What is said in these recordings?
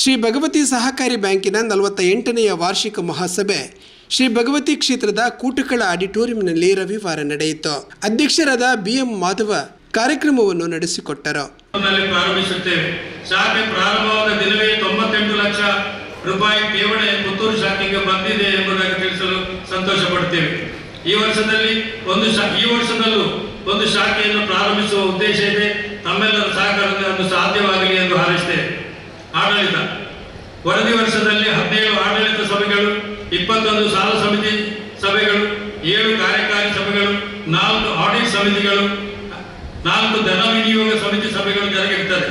ಶ್ರೀ ಭಗವತಿ ಸಹಕಾರಿ ಬ್ಯಾಂಕಿನ ನಲವತ್ತ ಎಂಟನೆಯ ವಾರ್ಷಿಕ ಮಹಾಸಭೆ. ಶ್ರೀ ಭಗವತಿ ಕ್ಷೇತ್ರದ ಕೂಟಕಳ ಆಡಿಟೋರಿಯಂನಲ್ಲಿ ರವಿವಾರ ನಡೆಯಿತು. ಅಧ್ಯಕ್ಷರಾದ ಬಿಎಂ ಮಾಧವ ಕಾರ್ಯಕ್ರಮವನ್ನು ನಡೆಸಿಕೊಟ್ಟರು. ರೂಪಾಯಿ ಠೇವಣಿ ಪುತ್ತೂರು ಶಾಖೆಗೆ ಬಂದಿದೆ ಎಂಬುದಾಗಿ ತಿಳಿಸಲು ಸಂತೋಷ ಪಡುತ್ತೇವೆ ಈ ವರ್ಷದಲ್ಲಿ ಒಂದು ಈ ವರ್ಷದಲ್ಲೂ ಒಂದು ಶಾಖೆಯನ್ನು ಪ್ರಾರಂಭಿಸುವ ಉದ್ದೇಶ ಇದೆ. ತಮ್ಮೆಲ್ಲರ ಸಹಕಾರದಿಂದ ಅದು ಸಾಧ್ಯವಾಗಲಿ ಎಂದು ಹಾರೈಸುತ್ತೇವೆ. ಆಡಳಿತ. ವರದಿ ವರ್ಷದಲ್ಲಿ ಹದಿನೇಳು ಆಡಳಿತ ಸಭೆಗಳು, ಇಪ್ಪತ್ತೊಂದು ಸಾಲ ಸಮಿತಿ ಸಭೆಗಳು, ಏಳು ಕಾರ್ಯಕಾರಿ ಸಭೆಗಳು, ನಾಲ್ಕು ಆಡಿಟ್ ಸಮಿತಿಗಳು, ನಾಲ್ಕು ಧನ ವಿನಿಯೋಗ ಸಮಿತಿ ಸಭೆಗಳು ಜರುಗಿರುತ್ತದೆ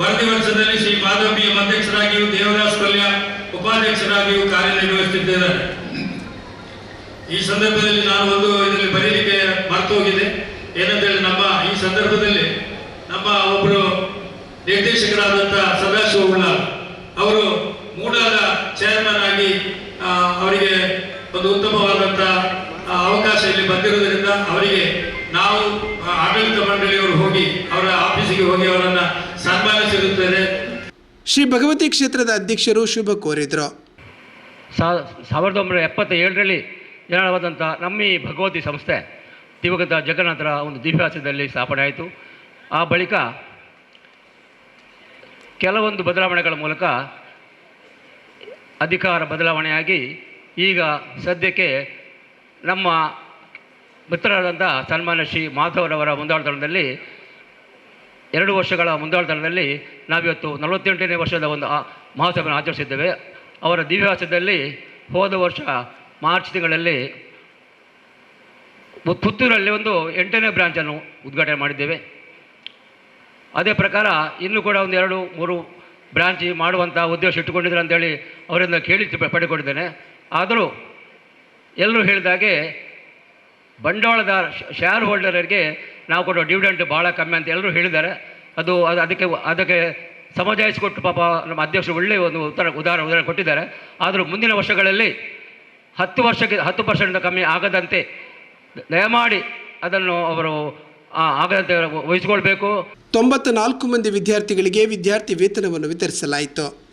ವರದಿ ವರ್ಷದಲ್ಲಿ ಶ್ರೀ ಮಾಧವಿಯ ಅಧ್ಯಕ್ಷರಾಗಿಯೂ ದೇವದಾಸ್ ಕಲ್ಯಾ ಉಪಾಧ್ಯಕ್ಷರಾಗಿಯೂ ಕಾರ್ಯನಿರ್ವಹಿಸುತ್ತಿದ್ದಾರೆ. ಈ ಸಂದರ್ಭದಲ್ಲಿ ನಾನು ಒಂದು ಇದರಲ್ಲಿ ಬರೀಲಿಕ್ಕೆ ಮರ್ತು ಹೋಗಿದೆ ಏನಂತೇಳಿ ನಮ್ಮ ಈ ಸಂದರ್ಭದಲ್ಲಿ ನಮ್ಮ ಒಬ್ಬರು ನಿರ್ದೇಶಕರಾದಂಥ ಸದಾಶಿವ ಉಳ್ಳಾಲ್ ಅವರು ಮೂಡಾದ ಚೇರ್ಮನ್ ಆಗಿ ಅವರಿಗೆ ಒಂದು ಉತ್ತಮವಾದಂಥ ಅವಕಾಶ ಇಲ್ಲಿ ಬಂದಿರುವುದರಿಂದ ಅವರಿಗೆ ನಾವು ಆಡಳಿತ ಮಂಡಳಿಯವರು ಹೋಗಿ ಅವರ ಆಫೀಸಿಗೆ ಹೋಗಿ ಅವರನ್ನ ಸನ್ಮಾನಿಸಿರುತ್ತೇವೆ ಶ್ರೀ ಭಗವತಿ ಕ್ಷೇತ್ರದ ಅಧ್ಯಕ್ಷರು ಶುಭ ಕೋರಿದ್ರು. ಸಾವಿರದ ಒಂಬೈನೂರ ಎಪ್ಪತ್ತ ಏಳರಲ್ಲಿ ಜನವಾದಂಥ ನಮ್ಮ ಈ ಭಗವತಿ ಸಂಸ್ಥೆ ದಿವಂಗತ ಜಗನ್ನಾಥರ ಒಂದು ದಿವ್ಯಾಸದಲ್ಲಿ ಸ್ಥಾಪನೆ ಆಯಿತು. ಆ ಬಳಿಕ ಕೆಲವೊಂದು ಬದಲಾವಣೆಗಳ ಮೂಲಕ ಅಧಿಕಾರ ಬದಲಾವಣೆಯಾಗಿ ಈಗ ಸದ್ಯಕ್ಕೆ ನಮ್ಮ ಮಿತ್ರರಾದಂಥ ಸನ್ಮಾನ್ಯ ಶ್ರೀ ಮಾಧವರವರ ಮುಂದಾಳತನದಲ್ಲಿ ಎರಡು ವರ್ಷಗಳ ಮುಂದಾಳತನದಲ್ಲಿ ನಾವಿವತ್ತು ನಲವತ್ತೆಂಟನೇ ವರ್ಷದ ಒಂದು ಮಹೋತ್ಸವವನ್ನು ಆಚರಿಸಿದ್ದೇವೆ. ಅವರ ದಿವ್ಯಾಸದಲ್ಲಿ ಹೋದ ವರ್ಷ ಮಾರ್ಚ್ ತಿಂಗಳಲ್ಲಿ ಪುತ್ತೂರಲ್ಲಿ ಒಂದು ಎಂಟನೇ ಬ್ರಾಂಚನ್ನು ಉದ್ಘಾಟನೆ ಮಾಡಿದ್ದೇವೆ. ಅದೇ ಪ್ರಕಾರ ಇನ್ನೂ ಕೂಡ ಒಂದು ಎರಡು, ಮೂರು ಬ್ರಾಂಚ್ ಮಾಡುವಂಥ ಉದ್ದೇಶ ಇಟ್ಟುಕೊಂಡಿದ್ದಾರೆ ಅಂತೇಳಿ ಅವರಿಂದ ಕೇಳಿ ಪಡೆಕೊಂಡಿದ್ದೇನೆ ಆದರೂ ಎಲ್ಲರೂ ಹೇಳಿದಾಗೆ ಬಂಡವಾಳದ ಶೇರ್ ಹೋಲ್ಡರ್ಗೆ ನಾವು ಕೊಡೋ ಡಿವಿಡೆಂಟ್ ಭಾಳ ಕಮ್ಮಿ ಅಂತ ಎಲ್ಲರೂ ಹೇಳಿದ್ದಾರೆ. ಅದು ಅದು ಅದಕ್ಕೆ ಅದಕ್ಕೆ ಸಮಜಾಯಿಸಿಕೊಟ್ಟು ಪಾಪ ನಮ್ಮ ಅಧ್ಯಕ್ಷರು ಒಳ್ಳೆಯ ಒಂದು ಉತ್ತರ ಉದಾಹರಣೆ ಉದಾಹರಣೆ ಕೊಟ್ಟಿದ್ದಾರೆ. ಆದರೂ ಮುಂದಿನ ವರ್ಷಗಳಲ್ಲಿ ಹತ್ತು ವರ್ಷಕ್ಕೆ ಹತ್ತು ಪರ್ಸೆಂಟ್ ಕಮ್ಮಿ ಆಗದಂತೆ ದಯಮಾಡಿ ಅದನ್ನು ಅವರು ವಹಿಸಿಕೊಳ್ಬೇಕು. ತೊಂಬತ್ತ ನಾಲ್ಕು ಮಂದಿ ವಿದ್ಯಾರ್ಥಿಗಳಿಗೆ ವಿದ್ಯಾರ್ಥಿ ವೇತನವನ್ನು ವಿತರಿಸಲಾಯಿತು.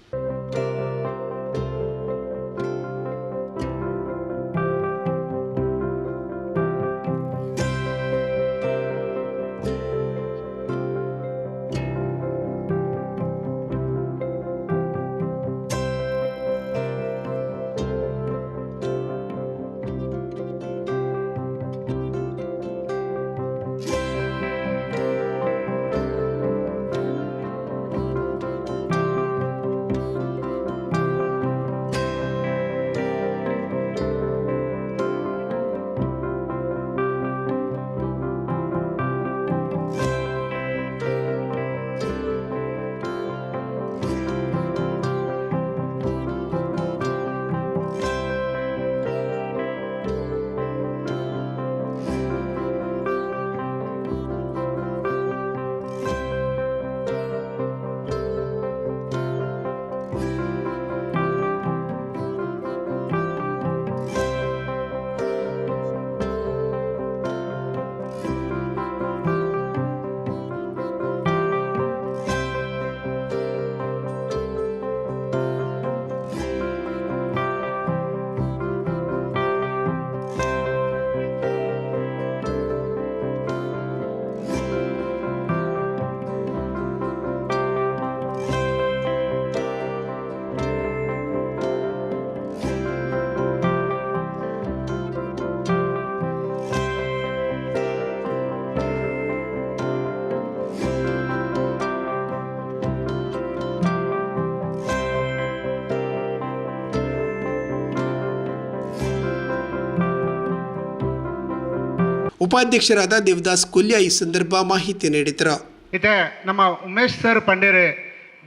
ಉಪಾಧ್ಯಕ್ಷರಾದ ದೇವದಾಸ್ ಕುಲ್ಯ ಈ ಸಂದರ್ಭ ಮಾಹಿತಿ ನೀಡಿದರು. ಇದೆ ನಮ್ಮ ಉಮೇಶ್ ಸರ್ ಪಂಡೇರೆ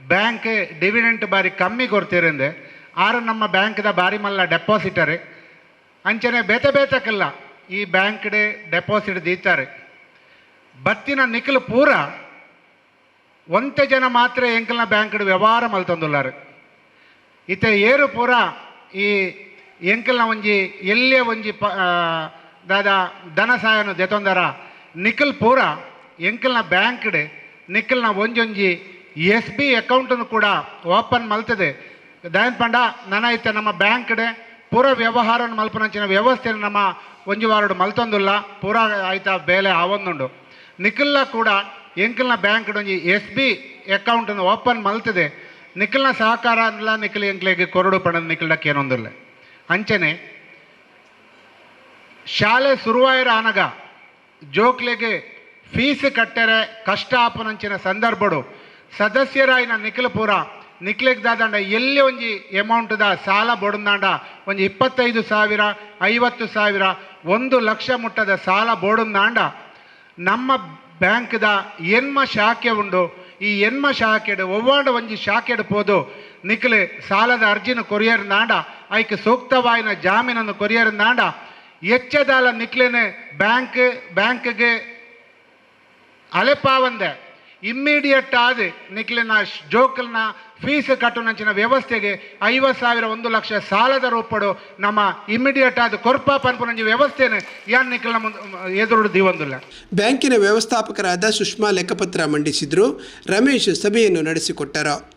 ಬ್ಯಾಂಕ್ ಡಿವಿಡೆಂಟ್ ಬಾರಿ ಕಮ್ಮಿ ಕೊಡ್ತಿರಂದೆ ಆರು ನಮ್ಮ ಬ್ಯಾಂಕ್ದ ಬಾರಿ ಮಲ್ಲ ಡೆಪಾಸಿಟರ್. ಅಂಚನೆ ಬೇತೆ ಬೇತಕ್ಕೆಲ್ಲ ಈ ಬ್ಯಾಂಕ್ ಡೆಪಾಸಿಟ್ ದೀತಾರೆ. ಬತ್ತಿನ ನಿಖಲು ಪೂರ ಒಂತೆ ಜನ ಮಾತ್ರ ಎಂಕಲ್ನ ಬ್ಯಾಂಕ್ ವ್ಯವಹಾರ ಮಲ್ತಂದುಲ್ಲಾರು ಇತ್ತೆ ಏರು ಪೂರ ಈ ಎಂಕಲ್ನ ಒಂಜಿ ಎಲ್ಲೇ ಒಂಜಿ ಪ ದಾದ ಧನ ಸಹಾಯನ ದೆತೊಂದರ ನಿಖಲ್ ಪೂರ, ಎಂಕಲ್ನ ಬ್ಯಾಂಕ್ಡ್, ನಿಖಲ್ನ ಒಂಜೊಂಜಿ ಎಸ್ ಬಿ ಅಕೌಂಟನ್ನು ಕೂಡ ಓಪನ್ ಮಲ್ತದೆ. ದಯನ್ ಪಂಡ ನನೈತೆ ನಮ್ಮ ಬ್ಯಾಂಕ್ಡೆ, ಪೂರ ವ್ಯವಹಾರ ಮಲ್ಪನಂಚಿನ ವ್ಯವಸ್ಥೆ ನಮ್ಮ ಒಂಜಿ ವಾರಡು ಮಲ್ತೊಂದುಲ್ಲ, ಪೂರ ಆಯ್ತ ಬೇಲೆ ಆವೊಂದುಂಡು. ನಿಖಲ್ನ ಕೂಡ ಎಂಕಲ್ನ ಬ್ಯಾಂಕ್ ಒಂಜಿ ಎಸ್ ಬಿ ಅಕೌಂಟನ್ನು ಓಪನ್ ಮಲ್ತದೆ. ನಿಖಲ್ನ ಸಹಕಾರ ಅಂದ್ಲ ನಿಖಲ್ ಎಂಕ್ಲೆಗೆ ಕೊರಡು ಪಣದ ನಿಖಲ್ಡಕ್ಕೆ ಏನೊಂದಿಲ್ಲ ಅಂಚನೆ ಶಾಲೆ ಶುರುವಾಯಿರ ಆನಗ ಜೋಕ್ಲೆಗೆ ಫೀಸ್ ಕಟ್ಟರೆ ಕಷ್ಟ ಆಪನಂಚಿನ ಸಂದರ್ಭಡು. ಸದಸ್ಯರಾಯಿನ ನಿಖಿಲ್ ಪೂರ ನಿಕ್ಲೆಗ್ ದಾದಂಡ ಎಲ್ಲಿ ಒಂಜಿ ದ ಸಾಲ ಬೋಡುಂದಾಂಡ ಒಂಜಿ ಇಪ್ಪತ್ತೈದು ಸಾವಿರ, ಐವತ್ತು ಸಾವಿರ, ಒಂದು ಲಕ್ಷ ಮುಟ್ಟದ ಸಾಲ ಬೋಡುಂದಾಂಡ. ನಮ್ಮ ಬ್ಯಾಂಕ್ದ ಎನ್ಮ ಶಾಖೆ ಉಂಡು. ಈ ಎನ್ಮ ಶಾಖೆಡು ಒವ್ವಾಂಡ ಒಂಜಿ ಶಾಖೆಡು ಪೋದು. ನಿಕ್ಲೆ ಸಾಲದ ಅರ್ಜಿನ ಕೊರಿಯರ್ ಕೊರಿಯರ್ನಾಂಡ. ಐಕ್ ಸೂಕ್ತವಾಯಿನ ಜಾಮೀನನ್ನು ಕೊರಿಯರ್ನಾಂಡ. ಎಚ್ಚದಾಲ ನಿಕ್ಲೆನೆ ಬ್ಯಾಂಕ್, ಬ್ಯಾಂಕ್ಗೆ ಅಲೆಪಾವಂದೆ ಇಮ್ಮಿಡಿಯೇಟ್ ಆದ ನಿಕ್ಲಿನ ಜೋಕಲ್ನ ಫೀಸ್ ಕಟ್ಟುನಂಚಿನ ವ್ಯವಸ್ಥೆಗೆ ಐವತ್ತು ಸಾವಿರ ಒಂದು ಲಕ್ಷ ಸಾಲದ ರೂಪಡು ನಮ್ಮ ಇಮ್ಮಿಡಿಯೇಟ್ ಆದ ಕೊರ್ಪ ಪನ್ಪುನಂಜಿ ವ್ಯವಸ್ಥೆನೆ ಯಾನ್ ನಮ್ಮ ಎದುರು ದಿವಂದಿಲ್ಲ. ಬ್ಯಾಂಕಿನ ವ್ಯವಸ್ಥಾಪಕರಾದ ಸುಷ್ಮಾ ಲೆಕ್ಕಪತ್ರ ಮಂಡಿಸಿದ್ರು. ರಮೇಶ್ ಸಭೆಯನ್ನು ನಡೆಸಿಕೊಟ್ಟರು.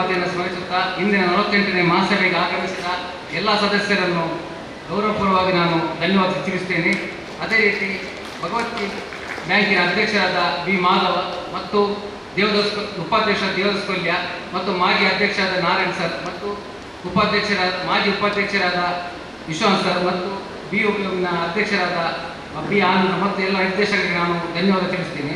ಮಾತೆಯನ್ನು ಸ್ಮರಿಸುತ್ತಾ ಇಂದಿನ ನಲವತ್ತೆಂಟನೇ ಮಹಾಸಭೆಗೆ ಆಗಮಿಸಿದ ಎಲ್ಲ ಸದಸ್ಯರನ್ನು ಗೌರವಪೂರ್ವವಾಗಿ ನಾನು ಧನ್ಯವಾದ ತಿಳಿಸ್ತೇನೆ. ಅದೇ ರೀತಿ ಭಗವತಿ ಬ್ಯಾಂಕಿನ ಅಧ್ಯಕ್ಷರಾದ ಬಿ ಮಾಧವ ಮತ್ತು ದೇವದಾಸ್ ಉಪಾಧ್ಯಕ್ಷ ದೇವದಾಸ್ ಕೊಲ್ಯ ಮತ್ತು ಮಾಜಿ ಅಧ್ಯಕ್ಷರಾದ ನಾರಾಯಣ್ ಸರ್ ಮತ್ತು ಉಪಾಧ್ಯಕ್ಷರಾದ ಮಾಜಿ ಉಪಾಧ್ಯಕ್ಷರಾದ ವಿಶ್ವನಾಥ್ ಸರ್ ಮತ್ತು ಬಿ ಉಪಯೋಗಿನ ಅಧ್ಯಕ್ಷರಾದ ಬಿ ಆನಂದ್ ಮತ್ತು ಎಲ್ಲ ನಿರ್ದೇಶಕರಿಗೆ ನಾನು ಧನ್ಯವಾದ ತಿಳಿಸ್ತೀನಿ.